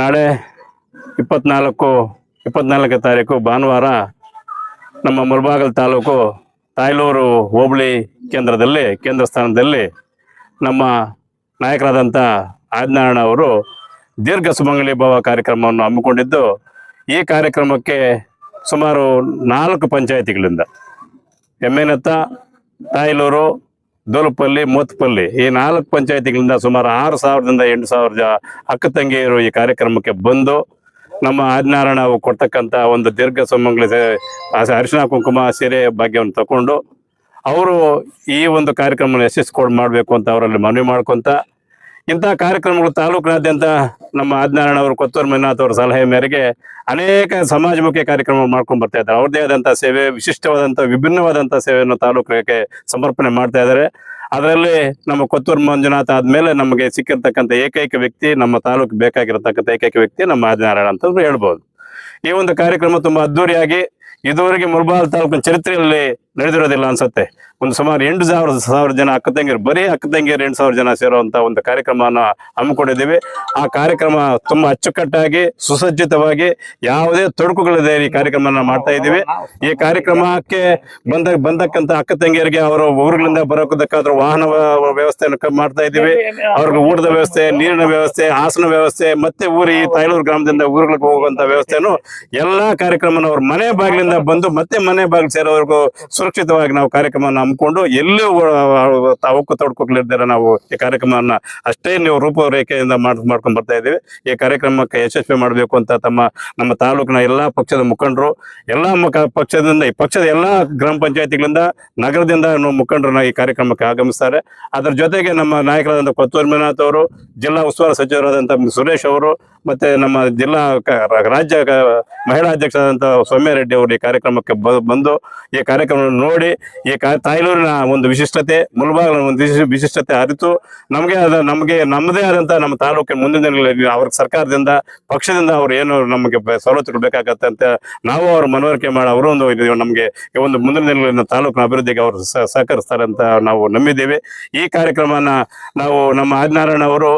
ನಾಳೆ ಇಪ್ಪತ್ನಾಲ್ಕು, ಇಪ್ಪತ್ನಾಲ್ಕನೇ ತಾರೀಕು ಭಾನುವಾರ ನಮ್ಮ ಮುರುಬಾಗಲ್ ತಾಲೂಕು ತಾಯ್ಲೂರು ಹೋಬಳಿ ಕೇಂದ್ರದಲ್ಲಿ, ಕೇಂದ್ರ ಸ್ಥಾನದಲ್ಲಿ ನಮ್ಮ ನಾಯಕರಾದಂಥ ಆಜ್ನಾರಾಯಣ ಅವರು ದೀರ್ಘ ಸುಮಂಗಲಿ ಭವ ಕಾರ್ಯಕ್ರಮವನ್ನು ಹಮ್ಮಿಕೊಂಡಿದ್ದು, ಈ ಕಾರ್ಯಕ್ರಮಕ್ಕೆ ಸುಮಾರು ನಾಲ್ಕು ಪಂಚಾಯಿತಿಗಳಿಂದ. ಎಮ್ಮೆನತ್ತ, ತಾಯ್ಲೂರು ದೋಲಪಲ್ಲಿ, ಮೋತ್ಪಲ್ಲಿ ಈ ನಾಲ್ಕು ಪಂಚಾಯತಿಗಳಿಂದ ಸುಮಾರು ಆರು ಸಾವಿರದಿಂದ ಎಂಟು ಸಾವಿರ ಅಕ್ಕ ತಂಗಿಯರು ಈ ಕಾರ್ಯಕ್ರಮಕ್ಕೆ ಬಂದು ನಮ್ಮ ಆದಿನಾರಾಯಣ ಕೊಡ್ತಕ್ಕಂಥ ಒಂದು ದೀರ್ಘ ಸಮಂಗಳ ಅರಿಶಿನ ಕುಂಕುಮ ಸೀರೆ ಭಾಗ್ಯವನ್ನು ತಗೊಂಡು ಅವರು ಈ ಒಂದು ಕಾರ್ಯಕ್ರಮವನ್ನು ಯಶಸ್ವಿ ಮಾಡಬೇಕು ಅಂತ ಅವರಲ್ಲಿ ಮನವಿ ಮಾಡ್ಕೊಂತ ಇಂತಹ ಕಾರ್ಯಕ್ರಮಗಳು ತಾಲೂಕಿನಾದ್ಯಂತ ನಮ್ಮ ಆಜ್ನಾರಾಯಣ ಅವರು ಕೊತ್ತೂರು ಮಂಜುನಾಥ್ ಅವರ ಸಲಹೆ ಮೇರೆಗೆ ಅನೇಕ ಸಮಾಜಮುಖಿ ಕಾರ್ಯಕ್ರಮ ಮಾಡ್ಕೊಂಡು ಬರ್ತಾ ಇದ್ದಾರೆ. ಅವ್ರದೇ ಆದಂತಹ ಸೇವೆ ವಿಶಿಷ್ಟವಾದಂತಹ ವಿಭಿನ್ನವಾದಂತಹ ಸೇವೆಯನ್ನು ತಾಲೂಕಿಗೆ ಸಮರ್ಪಣೆ ಮಾಡ್ತಾ ಇದ್ದಾರೆ. ಅದರಲ್ಲಿ ನಮ್ಮ ಕೊತ್ತೂರು ಮಂಜುನಾಥ್ ಆದ್ಮೇಲೆ ನಮಗೆ ಸಿಕ್ಕಿರ್ತಕ್ಕಂಥ ಏಕೈಕ ವ್ಯಕ್ತಿ, ನಮ್ಮ ತಾಲೂಕು ಬೇಕಾಗಿರತಕ್ಕಂಥ ಏಕೈಕ ವ್ಯಕ್ತಿ ನಮ್ಮ ಆದಿನಾರಾಯಣ ಅಂತ ಹೇಳ್ಬೋದು. ಈ ಒಂದು ಕಾರ್ಯಕ್ರಮ ತುಂಬಾ ಅದ್ದೂರಿಯಾಗಿ ಇದುವರೆಗೆ ಮುರ್ಬಾಲ್ ತಾಲೂಕಿನ ಚರಿತ್ರೆಯಲ್ಲಿ ನಡೆದಿರೋದಿಲ್ಲ ಅನ್ಸುತ್ತೆ. ಒಂದು ಸುಮಾರು ಎಂಟು ಸಾವಿರ ಸಾವಿರ ಜನ ಅಕ್ಕ ತಂಗಿಯರು, ಬರೀ ಅಕ್ಕ ತಂಗಿಯರು ಎಂಟು ಸಾವಿರ ಜನ ಸೇರುವಂತ ಒಂದು ಕಾರ್ಯಕ್ರಮವನ್ನು ಹಮ್ಮಿಕೊಂಡಿದ್ದೀವಿ. ಆ ಕಾರ್ಯಕ್ರಮ ತುಂಬಾ ಅಚ್ಚುಕಟ್ಟಾಗಿ, ಸುಸಜ್ಜಿತವಾಗಿ ಯಾವುದೇ ತೊಡಕುಗಳಿದೆ ಈ ಕಾರ್ಯಕ್ರಮನ ಮಾಡ್ತಾ ಇದ್ದೀವಿ. ಈ ಕಾರ್ಯಕ್ರಮಕ್ಕೆ ಬಂದ, ಬಂದಕ್ಕಂತ ಅಕ್ಕ ತಂಗಿಯರಿಗೆ ಅವರು ಊರುಗಳಿಂದ ಬರೋದಕ್ಕಾದ್ರೂ ವಾಹನ ವ್ಯ- ವ್ಯವಸ್ಥೆಯನ್ನು ಮಾಡ್ತಾ ಇದ್ದೀವಿ. ಅವ್ರಿಗೆ ಊಟದ ವ್ಯವಸ್ಥೆ, ನೀರಿನ ವ್ಯವಸ್ಥೆ, ಹಾಸನ ವ್ಯವಸ್ಥೆ, ಮತ್ತೆ ಊರಿ, ತಾಯ್ಲೂರು ಗ್ರಾಮದಿಂದ ಊರುಗಳಿಗೆ ಹೋಗುವಂತ ವ್ಯವಸ್ಥೆನು ಎಲ್ಲಾ ಕಾರ್ಯಕ್ರಮನ ಅವ್ರ ಮನೆ ಬಾಗಿಲಿಂದ ಬಂದು ಮತ್ತೆ ಮನೆ ಬಾಗಿಲು ಸೇರೋವರೆಗೂ ಸುರಕ್ಷಿತವಾಗಿ ನಾವು ಕಾರ್ಯಕ್ರಮವನ್ನು ಹಮ್ಮಿಕೊಂಡು ಎಲ್ಲೂ ತಾವಕ್ಕೂ ತೊಡ್ಕೊಕ್ಲಿರ್ದಾರೆ ನಾವು ಈ ಕಾರ್ಯಕ್ರಮವನ್ನ ಅಷ್ಟೇ ನೀವು ರೂಪರೇಖೆಯಿಂದ ಮಾಡ್, ಮಾಡ್ಕೊಂಡು ಬರ್ತಾ ಇದ್ದೀವಿ. ಈ ಕಾರ್ಯಕ್ರಮಕ್ಕೆ ಯಶಸ್ವಿ ಮಾಡಬೇಕು ಅಂತ ತಮ್ಮ, ನಮ್ಮ ತಾಲೂಕಿನ ಎಲ್ಲಾ ಪಕ್ಷದ ಮುಖಂಡರು, ಎಲ್ಲಾ ಪಕ್ಷದಿಂದ, ಈ ಪಕ್ಷದ ಎಲ್ಲಾ ಗ್ರಾಮ ಪಂಚಾಯತಿಗಳಿಂದ, ನಗರದಿಂದ ಮುಖಂಡರು ಈ ಕಾರ್ಯಕ್ರಮಕ್ಕೆ ಆಗಮಿಸ್ತಾರೆ. ಅದರ ಜೊತೆಗೆ ನಮ್ಮ ನಾಯಕರಾದಂಥ ಕೊತ್ತೂರು ಮೀನಾಥ್ ಅವರು, ಜಿಲ್ಲಾ ಉಸ್ತುವಾರಿ ಸಚಿವರಾದಂಥ ಸುರೇಶ್ ಅವರು ಮತ್ತೆ ನಮ್ಮ ಜಿಲ್ಲಾ ರಾಜ್ಯ ಮಹಿಳಾ ಅಧ್ಯಕ್ಷರಾದಂಥ ಸೌಮ್ಯ ರೆಡ್ಡಿ ಅವರು ಈ ಕಾರ್ಯಕ್ರಮಕ್ಕೆ ಬಂದು ಈ ಕಾರ್ಯಕ್ರಮವನ್ನು ನೋಡಿ ಈ ತಾಯ್ನೂರಿನ ಒಂದು ವಿಶಿಷ್ಟತೆ ಮುಳಬಾಗಿಲಿನ ಒಂದು ವಿಶಿ- ವಿಶಿಷ್ಟತೆ ಅರಿತು ನಮಗೆ ಅದ, ನಮಗೆ ನಮ್ಮದೇ ಆದಂತ ನಮ್ಮ ತಾಲೂಕಿನ ಮುಂದಿನ ದಿನಗಳಲ್ಲಿ ಅವ್ರ ಸರ್ಕಾರದಿಂದ, ಪಕ್ಷದಿಂದ ಅವ್ರು ಏನು ನಮಗೆ ಸವಲತ್ತುಗಳು ಬೇಕಾಗತ್ತೆ ಅಂತ ನಾವು ಅವ್ರ ಮನವರಿಕೆ ಮಾಡಿ, ಅವರು ಒಂದು ನಮಗೆ ಈ ಒಂದು ಮುಂದಿನ ದಿನಗಳಿಂದ ತಾಲೂಕಿನ ಅಭಿವೃದ್ಧಿಗೆ ಅವರು ಸಹ- ಸಹಕರಿಸ್ತಾರೆ ಅಂತ ನಾವು ನಂಬಿದ್ದೇವೆ. ಈ ಕಾರ್ಯಕ್ರಮನ ನಾವು ನಮ್ಮ ಆದಿನಾರಾಯಣ ಅವರು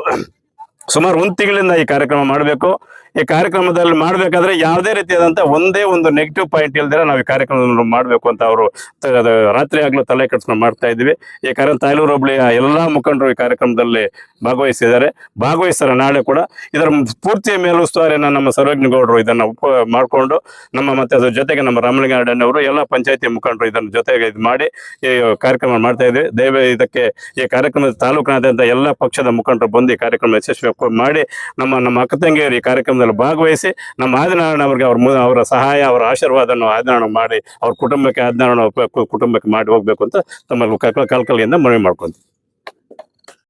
ಸುಮಾರು ಒಂದು ತಿಂಗಳಿಂದ ಈ ಕಾರ್ಯಕ್ರಮ ಮಾಡಬೇಕು. ಈ ಕಾರ್ಯಕ್ರಮದಲ್ಲಿ ಮಾಡಬೇಕಾದ್ರೆ ಯಾವುದೇ ರೀತಿಯಾದಂಥ ಒಂದೇ ಒಂದು ನೆಗೆಟಿವ್ ಪಾಯಿಂಟ್ ಇಲ್ದಿರ ನಾವು ಈ ಕಾರ್ಯಕ್ರಮವನ್ನು ಮಾಡಬೇಕು ಅಂತ ಅವರು ರಾತ್ರಿ ಆಗ್ಲು ತಲೆ ಕೆಡ್ಸ್ಕೊಂಡು ಮಾಡ್ತಾ ಇದ್ವಿ. ಈ ಕಾರ್ಯ ತಾಯ್ಲೂರು ಹೋಬಳಿಯ ಎಲ್ಲಾ ಮುಖಂಡರು ಈ ಕಾರ್ಯಕ್ರಮದಲ್ಲಿ ಭಾಗವಹಿಸಿದ್ದಾರೆ. ಭಾಗವಹಿಸ್ತಾರೆ ನಾಳೆ ಕೂಡ. ಇದರ ಪೂರ್ತಿ ಮೇಲುಸ್ತುವಾರಿಯನ್ನ ನಮ್ಮ ಸರ್ವಜ್ಞ ಗೌಡರು ಇದನ್ನ ಉಪ ಮಾಡಿಕೊಂಡು ನಮ್ಮ ಮತ್ತೆ ಅದ್ರ ಜೊತೆಗೆ ನಮ್ಮ ರಾಮಲಿಂಗಾರೆಡ್ಡಿ ಅವರು ಎಲ್ಲ ಪಂಚಾಯತಿ ಮುಖಂಡರು ಇದನ್ನ ಜೊತೆಗೆ ಇದು ಮಾಡಿ ಈ ಕಾರ್ಯಕ್ರಮ ಮಾಡ್ತಾ ಇದ್ವಿ. ದಯವೆ ಇದಕ್ಕೆ ಈ ಕಾರ್ಯಕ್ರಮದ ತಾಲೂಕಿನಾದ್ಯಂತ ಎಲ್ಲ ಪಕ್ಷದ ಮುಖಂಡರು ಬಂದು ಈ ಕಾರ್ಯಕ್ರಮ ಯಶಸ್ವಿ ಮಾಡಿ ನಮ್ಮ ನಮ್ಮ ಅಕ್ಕ ತಂಗಿಯರು ಈ ಕಾರ್ಯಕ್ರಮದಲ್ಲಿ ಭಾಗವಹಿಸಿ ನಮ್ಮ ಆದಿನಾರಾಯಣ ಅವರಿಗೆ ಅವ್ರ ಅವರ ಸಹಾಯ, ಅವರ ಆಶೀರ್ವಾದವನ್ನು ಆದಿನಾರಾಯಣ ಮಾಡಿ, ಅವ್ರ ಕುಟುಂಬಕ್ಕೆ ಆದಿನಾರಾಯಣ ಕುಟುಂಬಕ್ಕೆ ಮಾಡಿ ಹೋಗ್ಬೇಕು ಅಂತ ತಮ್ಮ ಕಲ್ಕಲಿಯಿಂದ ಮನವಿ ಮಾಡ್ಕೊಂತೀವಿ.